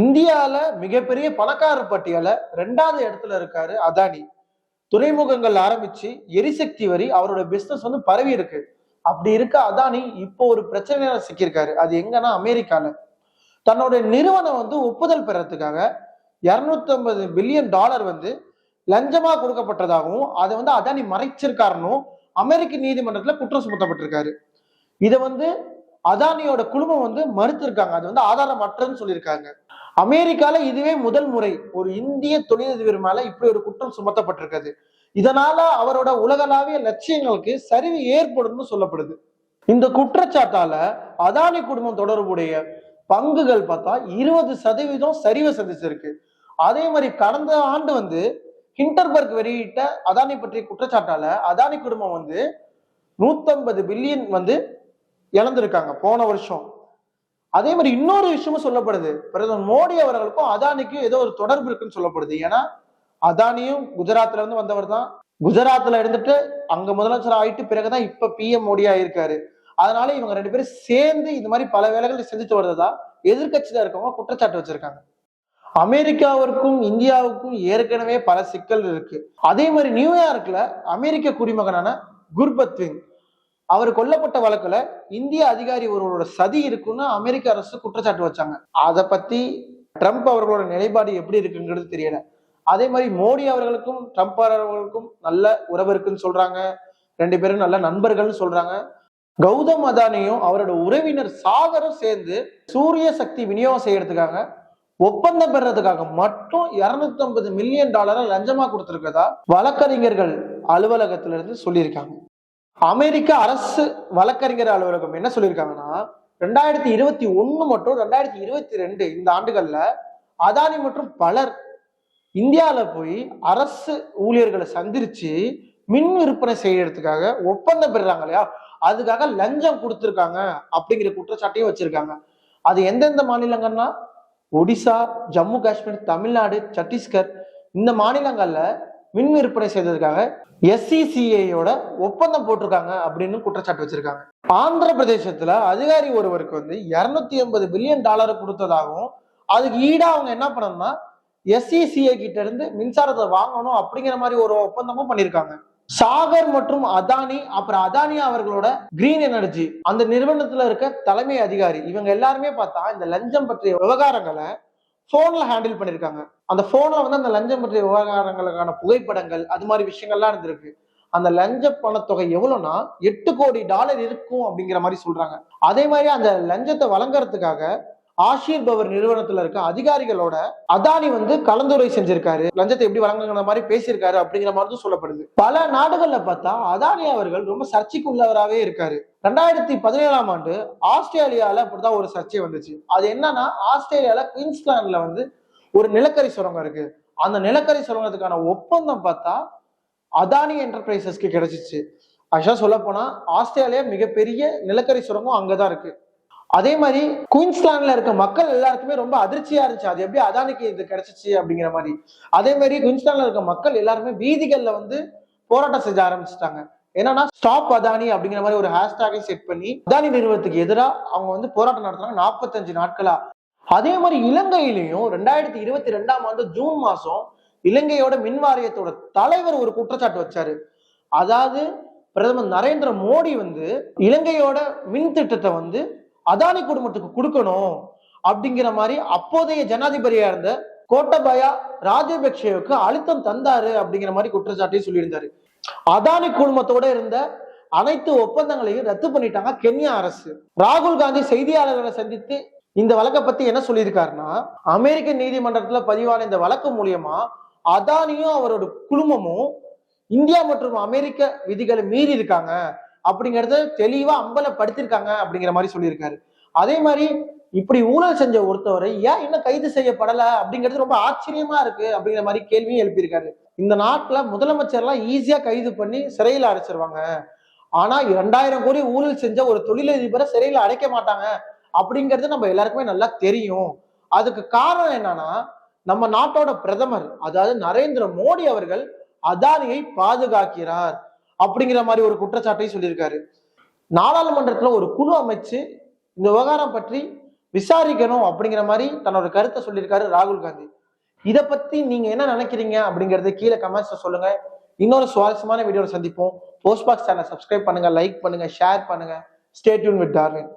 இந்தியால மிகப்பெரிய பணக்காரர் பட்டியல ரெண்டாவது இடத்துல இருக்காரு அதானி. துறைமுகங்கள் ஆரம்பிச்சு எரிசக்தி வரி அவரோட பிசினஸ் வந்து பரவி இருக்கு. அப்படி இருக்க அதானி இப்போ ஒரு பிரச்சனையில சிக்கியிருக்காரு. அது எங்கன்னா அமெரிக்கால. தன்னோட நிறுவனம் வந்து ஒப்புதல் பெறத்துக்காக இருநூத்தி ஐம்பது பில்லியன் டாலர் வந்து லஞ்சமா கொடுக்கப்பட்டதாகவும் அதை வந்து அதானி மறைச்சிருக்காருன்னு அமெரிக்க நீதிமன்றத்துல குற்றம் சுமத்தப்பட்டிருக்காரு. இதை வந்து அதானியோட குழுமம் வந்து மறுத்திருக்காங்க. அது வந்து ஆதாரமற்றன்னு சொல்லியிருக்காங்க. அமெரிக்கால இதுவே முதல் முறை ஒரு இந்திய தொழிலதிபர் மேல இப்படி ஒரு குற்றம் சுமத்தப்பட்டிருக்கிறது. இதனால அவரோட உலகளாவிய லட்சியங்களுக்கு சரிவு ஏற்படும்னு சொல்லப்படுது. இந்த குற்றச்சாட்டால அதானி குடும்பம் தொடர்புடைய பங்குகள் பார்த்தா இருபது சதவீதம் சரிவை சந்திச்சிருக்கு. அதே மாதிரி கடந்த ஆண்டு வந்து ஹிண்டர்பர்க் வெளியிட்ட அதானி பற்றிய குற்றச்சாட்டால அதானி குடும்பம் வந்து நூத்தம்பது பில்லியன் வந்து இழந்திருக்காங்க. போன வருஷம். அதே மாதிரி இன்னொரு விஷயமும் சொல்லப்படுது. பிரதமர் மோடி அவர்களுக்கும் அதானிக்கும் ஏதோ ஒரு தொடர்பு இருக்குன்னு சொல்லப்படுது. ஏன்னா அதானியும் குஜராத்ல இருந்து வந்தவர் தான். குஜராத்ல இருந்துட்டு அங்க முதலமைச்சர் ஆயிட்டு பிறகுதான் இப்ப பிஎம் மோடி ஆயிருக்காரு. அதனால இவங்க ரெண்டு பேரும் சேர்ந்து இந்த மாதிரி பல வேலைகளை செஞ்சுட்டு வர்றதா எதிர்கட்சியில இருக்கவங்க குற்றச்சாட்டு வச்சிருக்காங்க. அமெரிக்காவிற்கும் இந்தியாவுக்கும் ஏற்கனவே பல சிக்கல் இருக்கு. அதே மாதிரி நியூயார்க்ல அமெரிக்க குடிமகனான குர்பத்விங் அவர் கொல்லப்பட்ட வழக்குல இந்திய அதிகாரி ஒருவரோட சதி இருக்குன்னு அமெரிக்க அரசு குற்றச்சாட்டு வச்சாங்க. அதை பத்தி ட்ரம்ப் அவர்களோட நிலைப்பாடு எப்படி இருக்குங்கிறது தெரியல. அதே மாதிரி மோடி அவர்களுக்கும் ட்ரம்ப் அவர்களுக்கும் நல்ல உறவு இருக்குன்னு சொல்றாங்க. ரெண்டு பேரும் நல்ல நண்பர்கள்னு சொல்றாங்க. கௌதம் அதானியும் அவரோட உறவினர் சாகரும் சேர்ந்து சூரிய சக்தி விநியோகம் செய்யறதுக்காக ஒப்பந்தம் பெறதுக்காக மட்டும் 250 மில்லியன் டாலரை லஞ்சமா கொடுத்திருக்கதா வழக்கறிஞர்கள் அலுவலகத்திலிருந்து சொல்லியிருக்காங்க. அமெரிக்க அரசு வழக்கறிஞர் அலுவலகம் என்ன சொல்லியிருக்காங்கன்னா ரெண்டாயிரத்தி இருபத்தி ஒன்று மற்றும் ரெண்டாயிரத்தி இருபத்தி ரெண்டு இந்த ஆண்டுகள்ல அதானி மற்றும் பலர் இந்தியாவில் போய் அரசு ஊழியர்களை சந்திச்சு மின் விற்பனை செய்யறதுக்காக ஒப்பந்தம் பெறுறாங்க இல்லையா? அதுக்காக லஞ்சம் கொடுத்துருக்காங்க அப்படிங்கிற குற்றச்சாட்டையும் வச்சிருக்காங்க. அது எந்தெந்த மாநிலங்கள்னா? ஒடிசா ஜம்மு காஷ்மீர் தமிழ்நாடு சத்தீஸ்கர் இந்த மாநிலங்கள்ல மின் விற்பனை செய்ததுக்காக எஸ்சிசிஐயோட ஒப்பந்தம் போட்டிருக்காங்க அப்படின்னு குற்றச்சாட்டு வச்சிருக்காங்க. ஆந்திர பிரதேசத்துல அதிகாரி ஒருவருக்கு வந்து 280 எண்பது பில்லியன் டாலர் கொடுத்ததாகவும் அதுக்கு ஈடா அவங்க என்ன பண்ணணும்னா எஸ்சிசிஐ கிட்ட இருந்து மின்சாரத்தை வாங்கணும் அப்படிங்கிற மாதிரி ஒரு ஒப்பந்தமும் பண்ணிருக்காங்க. சாகர் மற்றும் அதானி அப்புறம் அதானி அவர்களோட கிரீன் எனர்ஜி அந்த நிறுவனத்துல இருக்க தலைமை அதிகாரி இவங்க எல்லாருமே பார்த்தா இந்த லஞ்சம் பற்றிய விவகாரங்களை ஃபோனில் ஹேண்டில் பண்ணியிருக்காங்க அந்த ஃபோனில் வந்து அந்த லஞ்சம் பற்றிய விவகாரங்களுக்கான புகைப்படங்கள் அது மாதிரி விஷயங்கள்லாம் இருந்திருக்கு. அந்த லஞ்ச பணத்தொகை எவ்வளோனா எட்டு கோடி டாலர் இருக்கும் அப்படிங்கிற மாதிரி சொல்றாங்க. அதே மாதிரி அந்த லஞ்சத்தை வழங்குறதுக்காக ஆஷிர் பவர் நிறுவனத்துல இருக்க அதிகாரிகளோட அதானி வந்து கலந்துரை செஞ்சிருக்காரு. லஞ்சத்தை எப்படி வழங்குங்கிற மாதிரி பேசியிருக்காரு அப்படிங்கிற மாதிரி தான் சொல்லப்படுது. பல நாடுகள்ல பார்த்தா அதானி அவர்கள் ரொம்ப சர்ச்சைக்குள்ளவராகவே இருக்காரு. ரெண்டாயிரத்தி பதினேழாம் ஆண்டு ஆஸ்திரேலியால அப்படிதான் ஒரு சர்ச்சை வந்துச்சு. அது என்னன்னா ஆஸ்திரேலியால குயின்ஸ்லாண்ட்ல வந்து ஒரு நிலக்கரி சுரங்கம் இருக்கு. அந்த நிலக்கரி சுரங்கத்துக்கான ஒப்பந்தம் பார்த்தா அதானி என்டர்பிரைசஸ்க்கு கிடைச்சிச்சு. ஆக்சுவலா சொல்ல போனா ஆஸ்திரேலியா மிகப்பெரிய நிலக்கரி சுரங்கம் அங்கதான் இருக்கு. அதே மாதிரி குயின்ஸ்லாண்ட்ல இருக்க மக்கள் எல்லாருக்குமே ரொம்ப அதிர்ச்சியா இருந்துச்சு. அது எப்படி அதானிக்கு இது கிடைச்சிச்சு அப்படிங்கிற மாதிரி. அதே மாதிரி குயின்ஸ்லாண்ட்ல இருக்க மக்கள் எல்லாருமே வீதிகள்ல வந்து போராட்டம் செஞ்ச ஆரம்பிச்சிட்டாங்க. என்னன்னா ஸ்டாப் அதானி அப்படிங்கிற மாதிரி ஒரு ஹேஷ்டாகை செட் பண்ணி அதானி நிறுவனத்துக்கு எதிராக அவங்க வந்து போராட்டம் நடத்துனாங்க நாற்பத்தஞ்சு நாட்களா? அதே மாதிரி இலங்கையிலையும் ரெண்டாயிரத்தி இருபத்தி ரெண்டாம் ஆண்டு ஜூன் மாசம் இலங்கையோட மின் வாரியத்தோட தலைவர் ஒரு குற்றச்சாட்டு வச்சாரு. அதாவது பிரதமர் நரேந்திர மோடி வந்து இலங்கையோட மின் திட்டத்தை வந்து அதானி குடும்பத்துக்கு கொடுக்கணும் அப்படிங்கிற மாதிரி அப்போதைய ஜனாதிபதியா இருந்த கோட்டபயா ராஜபக்சேவுக்கு அழுத்தம் தந்தாரு அப்படிங்கிற மாதிரி குற்றச்சாட்டையும் சொல்லியிருந்தாரு. அதானி குழுமத்தோட இருந்த அனைத்து ஒப்பந்தங்களையும் ரத்து பண்ணிட்டாங்க கென்யா அரசு. ராகுல் காந்தி செய்தியாளர்களை சந்தித்து இந்த வழக்கை பத்தி என்ன சொல்லியிருக்காருன்னா அமெரிக்க நீதிமன்றத்துல பதிவான இந்த வழக்கு மூலியமா அதானியும் அவரோட குழுமமும் இந்தியா மற்றும் அமெரிக்க விதிகளை மீறி இருக்காங்க. அப்படிங்கறத தெளிவா அம்பலப்படுத்திருக்காங்க அப்படிங்கிற மாதிரி சொல்லியிருக்காரு. அதே மாதிரி இப்படி ஊழல் செஞ்ச ஒருத்தவரை ஏன் இன்னும் கைது செய்யப்படல அப்படிங்கிறது ரொம்ப ஆச்சரியமா இருக்கு அப்படிங்கிற மாதிரி கேள்வியும் எழுப்பியிருக்காரு. இந்த நாட்டுல முதலமைச்சர்லாம் ஈஸியா கைது பண்ணி சிறையில் அடைச்சிருவாங்க. ஆனா இரண்டாயிரம் கோடி ஊழல் செஞ்ச ஒரு தொழிலதிபரை சிறையில் அடைக்க மாட்டாங்க அப்படிங்கிறது நம்ம எல்லாருக்குமே நல்லா தெரியும். அதுக்கு காரணம் என்னன்னா நம்ம நாட்டோட பிரதமர் அதாவது நரேந்திர மோடி அவர்கள் அதானியை பாதுகாக்கிறார். அப்படிங்கிற மாதிரி ஒரு குற்றச்சாட்டையும் சொல்லியிருக்காரு. நாடாளுமன்றத்தில் ஒரு குழு அமைச்சு இந்த விவகாரம் பற்றி விசாரிக்கணும் அப்படிங்கிற மாதிரி தன்னோட கருத்தை சொல்லியிருக்காரு ராகுல் காந்தி. இதை பத்தி நீங்க என்ன நினைக்கிறீங்க அப்படிங்கறது கீழே கமெண்ட்ஸ்ல சொல்லுங்க. இன்னொரு சுவாரஸ்யமான வீடியோவில் சந்திப்போம். போஸ்ட் பாக்ஸ் சேனல் சப்ஸ்கிரைப் பண்ணுங்க லைக் பண்ணுங்க ஷேர் பண்ணுங்க. Stay tuned with Darwin